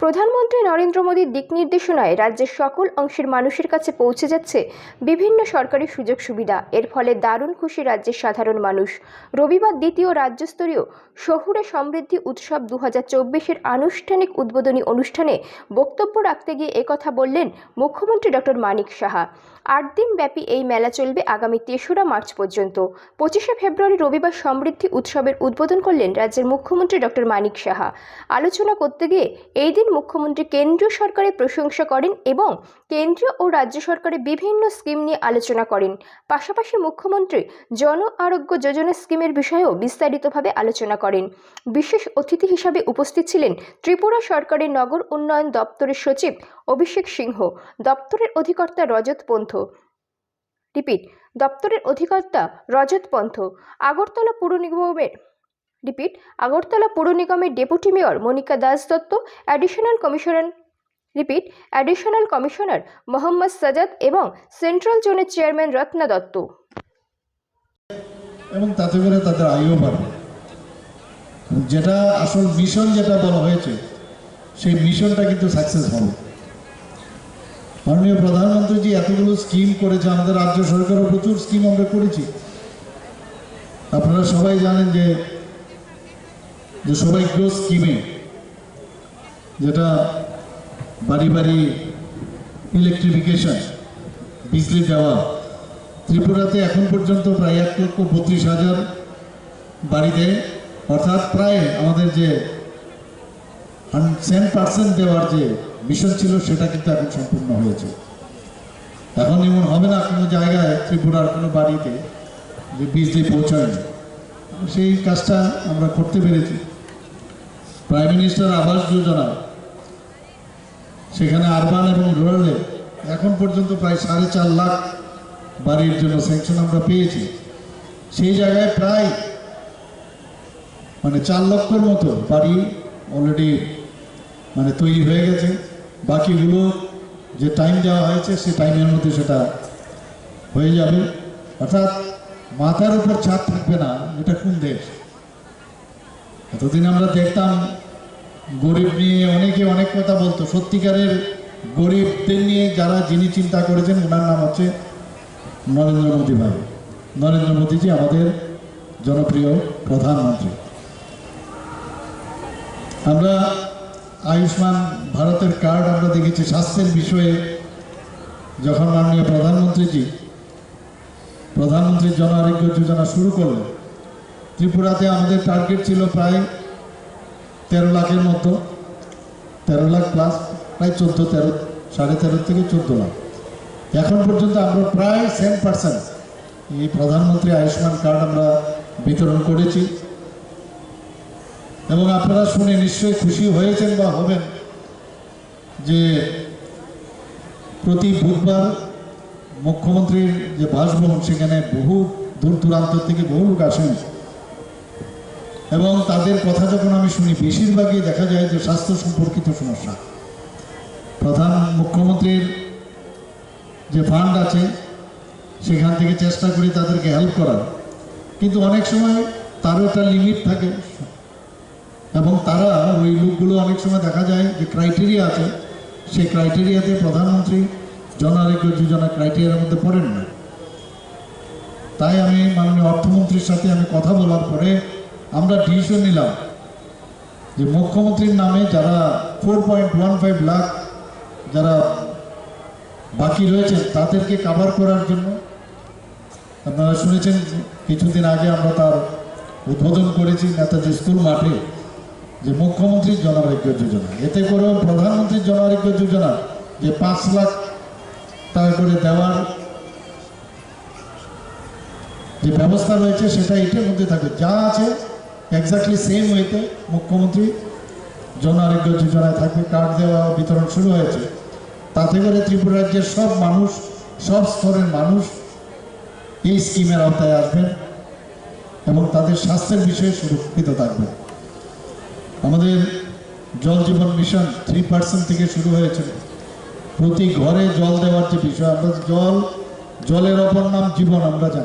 প্রধানমন্ত্রী নরেন্দ্র মোদীর দিক নির্দেশনায় রাজ্যের সকল অংশের মানুষের কাছে পৌঁছে যাচ্ছে বিভিন্ন সরকারি সুযোগ সুবিধা। এর ফলে দারুণ খুশি রাজ্যের সাধারণ মানুষ। রবিবার দ্বিতীয় রাজ্যস্তরীয় শহুরে সমৃদ্ধি উৎসব দু হাজার চব্বিশের আনুষ্ঠানিক উদ্বোধনী অনুষ্ঠানে বক্তব্য রাখতে গিয়ে একথা বললেন মুখ্যমন্ত্রী ডক্টর মানিক সাহা। আট দিন ব্যাপী এই মেলা চলবে আগামী তেসরা মার্চ পর্যন্ত। পঁচিশে ফেব্রুয়ারি রবিবার সমৃদ্ধি উৎসবের উদ্বোধন করলেন রাজ্যের মুখ্যমন্ত্রী ডক্টর মানিক সাহা। আলোচনা করতে গিয়ে এই দিন মুখ্যমন্ত্রী কেন্দ্রীয় সরকারের প্রশংসা করেন এবং কেন্দ্রীয় ও রাজ্য সরকারের বিভিন্ন স্কিম নিয়ে আলোচনা করেন। পাশাপাশি মুখ্যমন্ত্রী জন আরোগ্য যোজনা স্কিমের বিষয়েও বিস্তারিতভাবে আলোচনা করেন। বিশেষ অতিথি হিসাবে উপস্থিত ছিলেন ত্রিপুরা সরকারের নগর উন্নয়ন দপ্তরের সচিব অভিষেক সিংহ, দপ্তরের অধিকর্তা রজত পন্থ, রিপিট, দপ্তরের অধিকর্তা রজত পন্থ, আগরতলা পুর নিগমের রিপিট আগরতলা পুর নিগমের deputy mayor Monika Das Dutta additional commissioner repeat additional commissioner Mohammad Sajad এবং সেন্ট্রাল জোনের চেয়ারম্যান রত্না দত্ত। এবং তাতে করে তাদের আয়ও বাড়বে। যেটা আসল মিশন যেটা বলা হয়েছে, সেই মিশনটা কিন্তু সাকসেস হবে। মাননীয় প্রধানমন্ত্রীজি এতগুলো স্কিম করেছে, আমাদের রাজ্য সরকারও প্রচুর স্কিম আমরা করেছি। আপনারা সবাই জানেন যে যে সবাইগ্র স্কিমে যেটা বাড়ি বাড়ি ইলেকট্রিফিকেশন বিজলি দেওয়া, ত্রিপুরাতে এখন পর্যন্ত প্রায় এক লক্ষ বত্রিশ হাজার বাড়িতে, অর্থাৎ প্রায় আমাদের যে সেন পার্সেন্ট দেওয়ার যে মিশন ছিল, সেটা কিন্তু এখন সম্পূর্ণ হয়েছে। এখন এমন হবে না কোনো জায়গায় ত্রিপুরার কোনো বাড়িতে যে বিজলি পৌঁছায়নি। সেই কাজটা আমরা করতে পেরেছি। প্রাইম মিনিস্টার আবাস যোজনা সেখানে আরবান এবং রুরালে এখন পর্যন্ত প্রায় সাড়ে চার লাখ বাড়ির জন্য স্যাংশন আমরা পেয়েছি। সেই জায়গায় প্রায় মানে চার লক্ষর মতো বাড়ি অলরেডি মানে তৈরি হয়ে গেছে। বাকিগুলো যে টাইম দেওয়া হয়েছে, সে টাইমের মধ্যে সেটা হয়ে যাবে। অর্থাৎ মাথার উপর ছাদ থাকবে না, এটা কোন দেশ? এতদিন আমরা দেখতাম গরিব নিয়ে অনেকে অনেক কথা বলতো। সত্যিকারের গরিবদের নিয়ে যারা যিনি চিন্তা করেছেন, ওনার নাম হচ্ছে নরেন্দ্র মোদী ভাই। নরেন্দ্র মোদীজি আমাদের জনপ্রিয় প্রধানমন্ত্রী। আমরা আয়ুষ্মান ভারতের কার্ড আমরা দেখেছি, স্বাস্থ্যের বিষয়ে যখন মাননীয় প্রধানমন্ত্রীজি প্রধানমন্ত্রী জন আরোগ্য যোজনা শুরু করলেন ত্রিপুরাতে আমাদের টার্গেট ছিল প্রায় তেরো লাখের মতো তেরো লাখ প্লাস প্রায় চোদ্দ, তেরো, সাড়ে তেরো থেকে চোদ্দ লাখ। এখন পর্যন্ত আমরা প্রায় সেম পার্সেন্ট এই প্রধানমন্ত্রী আয়ুষ্মান কার্ড আমরা বিতরণ করেছি। এবং আপনারা শুনে নিশ্চয়ই খুশি হয়েছেন বা হবেন যে প্রতি বুধবার মুখ্যমন্ত্রীর যে বাসভবন, সেখানে বহু দূর দূরান্ত থেকে বহু লোক আসেন। এবং তাদের কথা যখন আমি শুনি, বেশিরভাগই দেখা যায় যে স্বাস্থ্য সম্পর্কিত সমস্যা। প্রধান মুখ্যমন্ত্রীর যে ফান্ড আছে, সেখান থেকে চেষ্টা করি তাদেরকে হেল্প করার। কিন্তু অনেক সময় তারও একটা লিমিট থাকে। এবং তারা, ওই লোকগুলো অনেক সময় দেখা যায় যে ক্রাইটেরিয়া আছে, সেই ক্রাইটেরিয়াতে প্রধানমন্ত্রী জন আরোগ্য যোজনা ক্রাইটেরিয়ার মধ্যে পড়েন না। তাই আমি মাননীয় অর্থমন্ত্রীর সাথে আমি কথা বলার পরে আমরা ডিসিশন নিলাম যে মুখ্যমন্ত্রীর নামে যারা four point one five lakh যারা বাকি রয়েছেন তাদেরকে কাভার করার জন্য। আপনারা শুনেছেন, কিছুদিন আগে আমরা তার উদ্বোধন করেছি নেতাজি স্কুল মাঠে যে মুখ্যমন্ত্রীর জন আরোগ্য যোজনা। এতে করেও প্রধানমন্ত্রীর জন আরোগ্য যোজনা যে পাঁচ লাখ টাকা করে দেওয়ার যে ব্যবস্থা রয়েছে সেটা এটার মধ্যে থাকবে। যা আছে এক্স্যাক্টলি সেম ওয়েতে মুখ্যমন্ত্রী জন আরোগ্য যোজনায় থাকবে কার্ড দেওয়া বিতরণ শুরু হয়েছে। তাতে করে ত্রিপুরা রাজ্যের সব মানুষ, সব স্তরের মানুষ এই স্কিমের আওতায় আসবেন এবং তাদের স্বাস্থ্যের বিষয়ে সুরক্ষিত থাকবে আমাদের জল জীবন মিশন থ্রি পার্সেন্ট থেকে শুরু হয়েছিল প্রতি ঘরে জল দেওয়ার যে বিষয়, আমরা জল, জলের অপর নাম জীবন, আমরা জানি।